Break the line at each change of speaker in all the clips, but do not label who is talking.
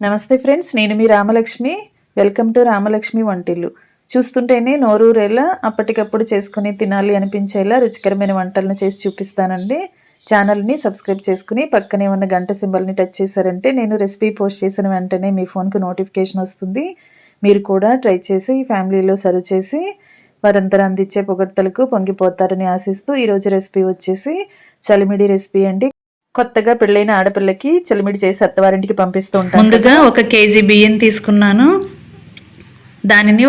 నమస్తే ఫ్రెండ్స్ నేను మీ రామలక్ష్మి. వెల్కమ్ టు రామలక్ష్మి వంటిల్లు. చూస్తుంటేనే నోరూరేలా అప్పటికప్పుడు చేసుకుని తినాలి అనిపించేలా రుచికరమైన వంటలను చేసి చూపిస్తానండి. ఛానల్ని సబ్స్క్రైబ్ చేసుకుని పక్కనే ఉన్న గంట సింబల్ని టచ్ చేశారంటే నేను రెసిపీ పోస్ట్ చేసిన వెంటనే మీ ఫోన్కు నోటిఫికేషన్ వస్తుంది. మీరు కూడా ట్రై చేసి ఫ్యామిలీలో సర్వ్ చేసి వారందరూ అందించే పొగడ్తలకు పొంగిపోతారని ఆశిస్తూ ఈరోజు రెసిపీ వచ్చేసి చలిమిడి రెసిపీ అండి. కొత్తగా పెళ్ళైన ఆడపిల్లకి చలిమిడి చేసి అత్తవారింటికి పంపిస్తూ ఉంటాను
ముందుగా ఒక కేజీ బియ్యం తీసుకున్నాను. దానిని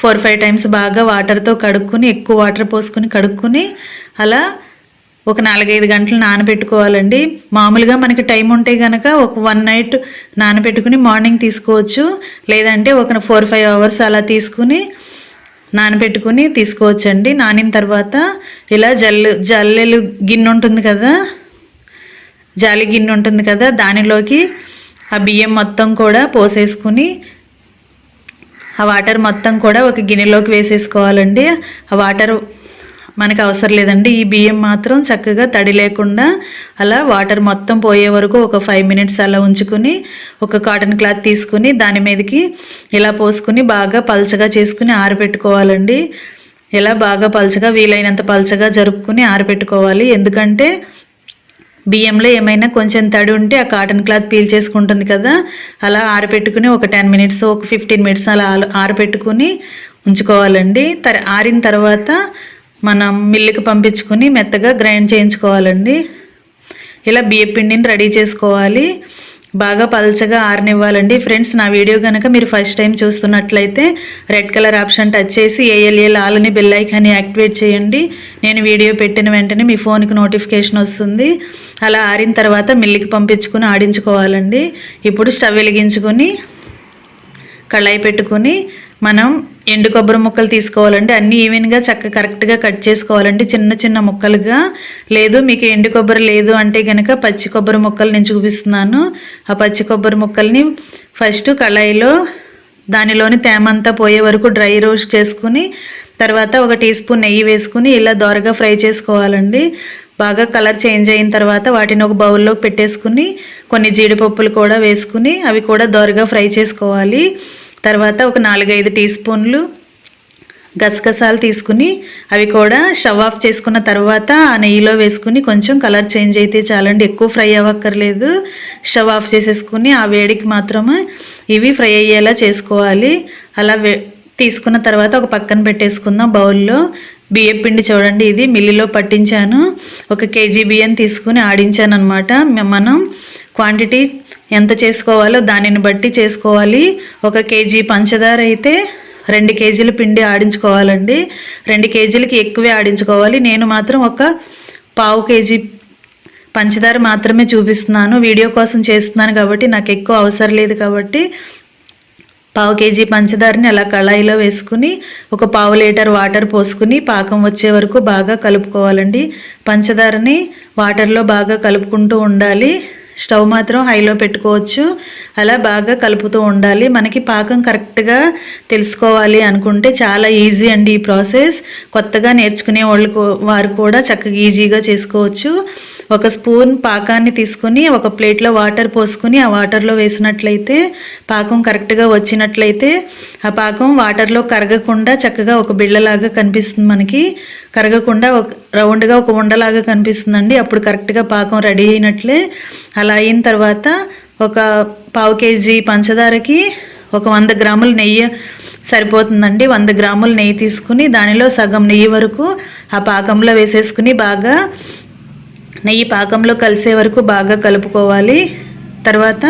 ఫోర్ ఫైవ్ టైమ్స్ బాగా వాటర్తో కడుక్కుని ఎక్కువ వాటర్ పోసుకుని కడుక్కుని అలా ఒక నాలుగైదు గంటలు నానబెట్టుకోవాలండి. మామూలుగా మనకి టైం ఉంటే కనుక ఒక వన్ నైట్ నానబెట్టుకుని మార్నింగ్ తీసుకోవచ్చు. లేదంటే ఒక ఫోర్ ఫైవ్ అవర్స్ అలా తీసుకుని నానబెట్టుకుని తీసుకోవచ్చండి. నానిన తర్వాత ఇలా జల్లు జల్లెలు గిన్నె ఉంటుంది కదా జాలి గిన్నె ఉంటుంది కదా దానిలోకి ఆ బియ్యం మొత్తం కూడా పోసేసుకుని ఆ వాటర్ మొత్తం కూడా ఒక గిన్నెలోకి వేసేసుకోవాలండి. ఆ వాటర్ మనకు అవసరం లేదండి. ఈ బియ్యం మాత్రం చక్కగా తడి లేకుండా అలా వాటర్ మొత్తం పోయే వరకు ఒక ఫైవ్ మినిట్స్ అలా ఉంచుకుని ఒక కాటన్ క్లాత్ తీసుకుని దాని మీదకి ఇలా పోసుకుని బాగా పల్చగా చేసుకుని ఆరబెట్టుకోవాలండి. ఇలా బాగా పల్చగా వీలైనంత పల్చగా జరుపుకుని ఆరబెట్టుకోవాలి. ఎందుకంటే బియ్యంలో ఏమైనా కొంచెం తడి ఉంటే ఆ కాటన్ క్లాత్ పీల్ చేసుకుంటుంది కదా అలా ఆరబెట్టుకుని ఒక టెన్ మినిట్స్ ఒక ఫిఫ్టీన్ మినిట్స్ అలా ఆల- ఆరబెట్టుకుని ఉంచుకోవాలండి. తర ఆరిన తర్వాత మనం మిల్లుకి పంపించుకుని మెత్తగా గ్రైండ్ చేయించుకోవాలండి. ఇలా బియ్య పిండిని రెడీ చేసుకోవాలి. బాగా పల్చగా ఆరనివ్వాలండి. ఫ్రెండ్స్ నా వీడియో కనుక మీరు ఫస్ట్ టైం చూస్తున్నట్లయితే రెడ్ కలర్ ఆప్షన్ టచ్ చేసి ఏఎల్ఏ లాలని బెల్ ఐకాన్ని యాక్టివేట్ చేయండి. నేను వీడియో పెట్టిన వెంటనే మీ ఫోన్కి నోటిఫికేషన్ వస్తుంది. అలా ఆరిన తర్వాత మిల్లికి పంపించుకుని ఆడించుకోవాలండి. ఇప్పుడు స్టవ్ వెలిగించుకొని కళాయి పెట్టుకొని మనం ఎండు కొబ్బరి ముక్కలు తీసుకోవాలండి అన్నీ ఈవెన్గా చక్క కరెక్ట్గా కట్ చేసుకోవాలండి చిన్న చిన్న ముక్కలుగా. లేదు మీకు ఎండు కొబ్బరి లేదు అంటే కనుక పచ్చి కొబ్బరి ముక్కలు నేను చూపిస్తున్నాను. ఆ పచ్చి కొబ్బరి ముక్కల్ని ఫస్ట్ కళాయిలో దానిలోని తేమంతా పోయే వరకు డ్రై రోస్ట్ చేసుకుని తర్వాత ఒక టీ స్పూన్ నెయ్యి వేసుకుని ఇలా దోరగా ఫ్రై చేసుకోవాలండి. బాగా కలర్ చేంజ్ అయిన తర్వాత వాటిని ఒక బౌల్లోకి పెట్టేసుకుని కొన్ని జీడిపప్పులు కూడా వేసుకుని అవి కూడా దోరగా ఫ్రై చేసుకోవాలి. తర్వాత ఒక నాలుగైదు టీ స్పూన్లు గసగసాలు తీసుకుని అవి కూడా షవ్ ఆఫ్ చేసుకున్న తర్వాత ఆ నెయ్యిలో వేసుకుని కొంచెం కలర్ చేంజ్ అయితే చాలండి. ఎక్కువ ఫ్రై అవ్వక్కర్లేదు. షవ్ ఆఫ్ చేసేసుకుని ఆ వేడికి మాత్రమే ఇవి ఫ్రై అయ్యేలా చేసుకోవాలి. అలా వే తీసుకున్న తర్వాత ఒక పక్కన పెట్టేసుకుందాం బౌల్లో. బియ్యం పిండి చూడండి ఇది మిల్లులో పట్టించాను. ఒక కేజీ బియ్యం తీసుకుని ఆడించాను అనమాట మనం క్వాంటిటీ ఎంత చేసుకోవాలో దానిని బట్టి చేసుకోవాలి. ఒక కేజీ పంచదార అయితే రెండు కేజీల పిండి ఆడించుకోవాలండి. రెండు కేజీలకి ఎక్కువే ఆడించుకోవాలి. నేను మాత్రం ఒక పావు కేజీ పంచదార మాత్రమే చూపిస్తున్నాను. వీడియో కోసం చేస్తున్నాను కాబట్టి నాకు ఎక్కువ అవసరం లేదు కాబట్టి పావు కేజీ పంచదారని అలా కళాయిలో వేసుకుని ఒక పావు లీటర్ వాటర్ పోసుకుని పాకం వచ్చే వరకు బాగా కలుపుకోవాలండి. పంచదారని వాటర్లో బాగా కలుపుకుంటూ ఉండాలి. స్టవ్ మాత్రం హైలో పెట్టుకోవచ్చు. అలా బాగా కలుపుతూ ఉండాలి. మనకి పాకం కరెక్ట్గా తెలుసుకోవాలి అనుకుంటే చాలా ఈజీ అండి ఈ ప్రాసెస్. కొత్తగా నేర్చుకునే వాళ్ళు వారు కూడా చక్కగా ఈజీగా చేసుకోవచ్చు. ఒక స్పూన్ పాకాన్ని తీసుకుని ఒక ప్లేట్లో వాటర్ పోసుకుని ఆ వాటర్లో వేసినట్లయితే పాకం కరెక్ట్గా వచ్చినట్లయితే ఆ పాకం వాటర్లో కరగకుండా చక్కగా ఒక బిళ్ళలాగా కనిపిస్తుంది మనకి. కరగకుండా ఒక రౌండ్గా ఒక ఉండలాగా కనిపిస్తుందండి. అప్పుడు కరెక్ట్గా పాకం రెడీ అయినట్లే. అలా అయిన తర్వాత ఒక పావు కేజీ పంచదారకి ఒక వంద గ్రాముల నెయ్యి సరిపోతుందండి. వంద గ్రాముల నెయ్యి తీసుకుని దానిలో సగం నెయ్యి వరకు ఆ పాకంలో వేసేసుకుని బాగా నెయ్యి పాకంలో కలిసే వరకు బాగా కలుపుకోవాలి. తర్వాత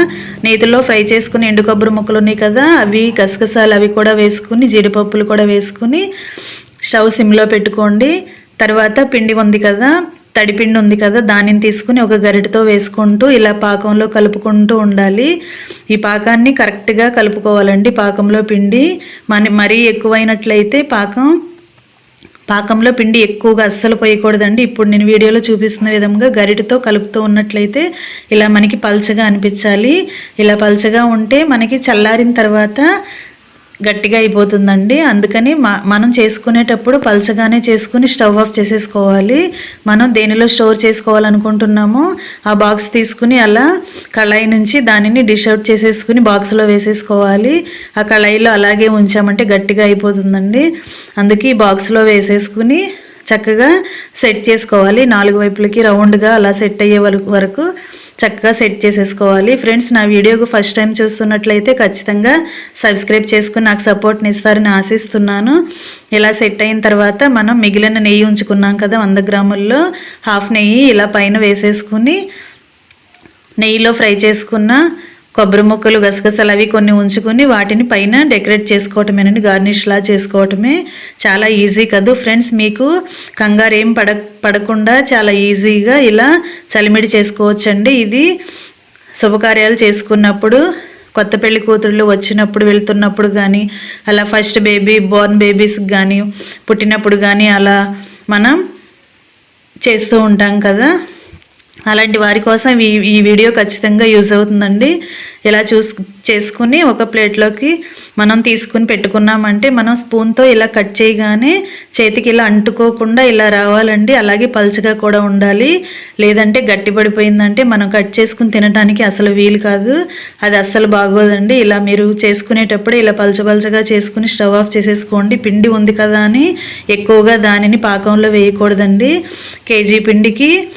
నేతిలో ఫ్రై చేసుకుని ఎండు కొబ్బరి ముక్కలు ఉన్నాయి కదా అవి గసగసాలు అవి కూడా వేసుకుని జీడిపప్పులు కూడా వేసుకుని స్టవ్ సిమ్లో పెట్టుకోండి. తర్వాత పిండి ఉంది కదా తడిపిండి ఉంది కదా దానిని తీసుకుని ఒక గరిటతో వేసుకుంటూ ఇలా పాకంలో కలుపుకుంటూ ఉండాలి. ఈ పాకాన్ని కరెక్ట్గా కలుపుకోవాలండి పాకంలో పిండి. మన మరీ ఎక్కువైనట్లయితే పాకం పాకంలో పిండి ఎక్కువగా అస్సలు పోయకూడదండి. ఇప్పుడు నేను వీడియోలో చూపిస్తున్న విధంగా గరిటతో కలుపుతూ ఉన్నట్లయితే ఇలా మనకి పల్చగా అనిపించాలి. ఇలా పల్చగా ఉంటే మనకి చల్లారిన తర్వాత గట్టిగా అయిపోతుందండి. అందుకని మనం చేసుకునేటప్పుడు పలచగానే చేసుకుని స్టవ్ ఆఫ్ చేసేసుకోవాలి. మనం దేనిలో స్టోర్ చేసుకోవాలనుకుంటున్నామో ఆ బాక్స్ తీసుకుని అలా కళాయి నుంచి దానిని డిష్ అవుట్ చేసేసుకుని బాక్స్లో వేసేసుకోవాలి. ఆ కళాయిలో అలాగే ఉంచామంటే గట్టిగా అయిపోతుందండి. అందుకే ఈ బాక్స్లో వేసేసుకుని చక్కగా సెట్ చేసుకోవాలి. నాలుగు వైపులకి రౌండ్గా అలా సెట్ అయ్యే వరకు వరకు చక్కగా సెట్ చేసేసుకోవాలి. ఫ్రెండ్స్ నా వీడియోకు ఫస్ట్ టైం చూస్తున్నట్లయితే ఖచ్చితంగా సబ్స్క్రైబ్ చేసుకుని నాకు సపోర్ట్ని ఇస్తారని ఆశిస్తున్నాను. ఇలా సెట్ అయిన తర్వాత మనం మిగిలిన నెయ్యి ఉంచుకున్నాం కదా వంద గ్రాముల్లో హాఫ్ నెయ్యి ఇలా పైన వేసేసుకుని నెయ్యిలో ఫ్రై చేసుకున్న కొబ్బరి ముక్కలు గసగసాలు అవి కొన్ని ఉంచుకుని వాటిని పైన డెకరేట్ చేసుకోవటమేనండి గార్నిష్లా చేసుకోవటమే. చాలా ఈజీ కదా ఫ్రెండ్స్ మీకు కంగారు ఏం పడ పడకుండా చాలా ఈజీగా ఇలా చలిమిడి చేసుకోవచ్చండి. ఇది శుభకార్యాలు చేసుకున్నప్పుడు కొత్త పెళ్ళి కూతుళ్ళు వచ్చినప్పుడు వెళ్తున్నప్పుడు కానీ అలా ఫస్ట్ బేబీ బోర్న్ బేబీస్కి కానీ పుట్టినప్పుడు కానీ అలా మనం చేస్తూ ఉంటాం కదా. అలాంటి వారి కోసం ఈ ఈ వీడియో ఖచ్చితంగా యూజ్ అవుతుందండి. ఇలా చూస్ చేసుకుని ఒక ప్లేట్లోకి మనం తీసుకుని పెట్టుకున్నామంటే మనం స్పూన్తో ఇలా కట్ చేయగానే చేతికి ఇలా అంటుకోకుండా ఇలా రావాలండి. అలాగే పలుచగా కూడా ఉండాలి. లేదంటే గట్టి పడిపోయిందంటే మనం కట్ చేసుకుని తినడానికి అసలు వీలు కాదు. అది అస్సలు బాగోదండి. ఇలా మీరు చేసుకునేటప్పుడు ఇలా పలచపలచగా చేసుకుని స్టవ్ ఆఫ్ చేసేసుకోండి. పిండి ఉంది కదా అని ఎక్కువగా దానిని పాకంలో వేయకూడదండి. కేజీ పిండికి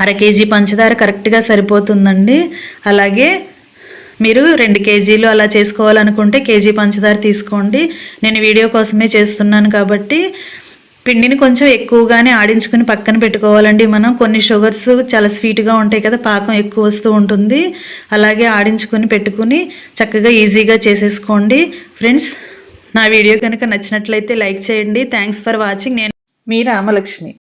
అర కేజీ పంచదార కరెక్ట్గా సరిపోతుందండి. అలాగే మీరు రెండు కేజీలు అలా చేసుకోవాలనుకుంటే కేజీ పంచదార తీసుకోండి. నేను వీడియో కోసమే చేస్తున్నాను కాబట్టి పిండిని కొంచెం ఎక్కువగానే ఆడించుకుని పక్కన పెట్టుకోవాలండి మనం. కొన్ని షుగర్స్ చాలా స్వీట్గా ఉంటాయి కదా పాకం ఎక్కువ వస్తూ ఉంటుంది. అలాగే ఆడించుకుని పెట్టుకుని చక్కగా ఈజీగా చేసేసుకోండి. ఫ్రెండ్స్ నా వీడియో కనుక నచ్చినట్లయితే లైక్ చేయండి. Thanks for watching. నేను
మీ రామలక్ష్మి.